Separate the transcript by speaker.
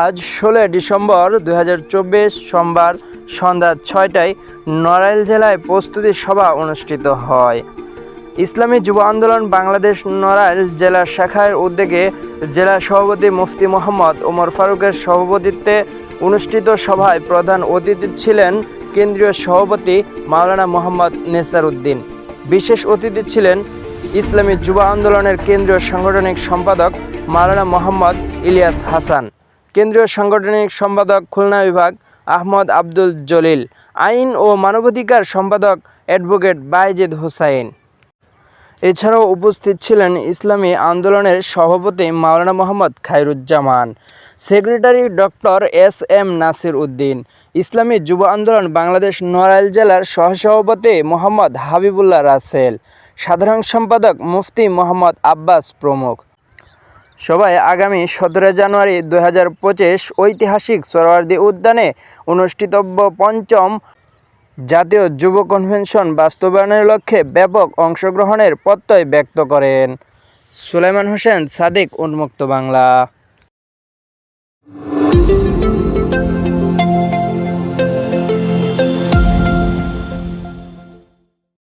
Speaker 1: আজ ষোলোই ডিসেম্বর দুই হাজার চব্বিশ সোমবার সন্ধ্যা ছয়টায় নড়াইল জেলায় প্রস্তুতি সভা অনুষ্ঠিত হয়। ইসলামী যুব আন্দোলন বাংলাদেশ নড়াইল জেলা শাখার উদ্যোগে জেলা সভাপতি মুফতি মোহাম্মদ ওমর ফারুকের সভাপতিত্বে অনুষ্ঠিত সভায় প্রধান অতিথি ছিলেন কেন্দ্রীয় সভাপতি মাওলানা মোহাম্মদ নেসার উদ্দিন বিশেষ অতিথি ছিলেন ইসলামী যুব আন্দোলনের কেন্দ্রীয় সাংগঠনিক সম্পাদক মালানা মোহাম্মদ ইলিয়াস হাসান, কেন্দ্রীয় সাংগঠনিক সম্পাদক খুলনা বিভাগ আহমদ আব্দুল জলিল, আইন ও মানবাধিকার সম্পাদক অ্যাডভোকেট বাইজেদ হোসাইন। এছাড়াও উপস্থিত ছিলেন ইসলামী আন্দোলনের সভাপতি মাওলানা Mohammad Khairuzzaman, secretary doctor S M Nasir Uddin, ইসলামী যুব আন্দোলন বাংলাদেশ নড়াইল জেলার সহসভাপতি মোহাম্মদ হাবিবুল্লাহ রাসেল, সাধারণ সম্পাদক মুফতি মোহাম্মদ আব্বাস প্রমুখ। সবাই আগামী সতেরো জানুয়ারি দু হাজার পঁচিশ ঐতিহাসিক সোহরাওয়ার্দী উদ্যানে অনুষ্ঠিতব্য পঞ্চম জাতীয় যুব কনভেনশন বাস্তবায়নের লক্ষ্যে ব্যাপক অংশগ্রহণের প্রত্যয় ব্যক্ত করেন। সুলাইমান হোসেন সাদিক, উন্মুক্ত বাংলা।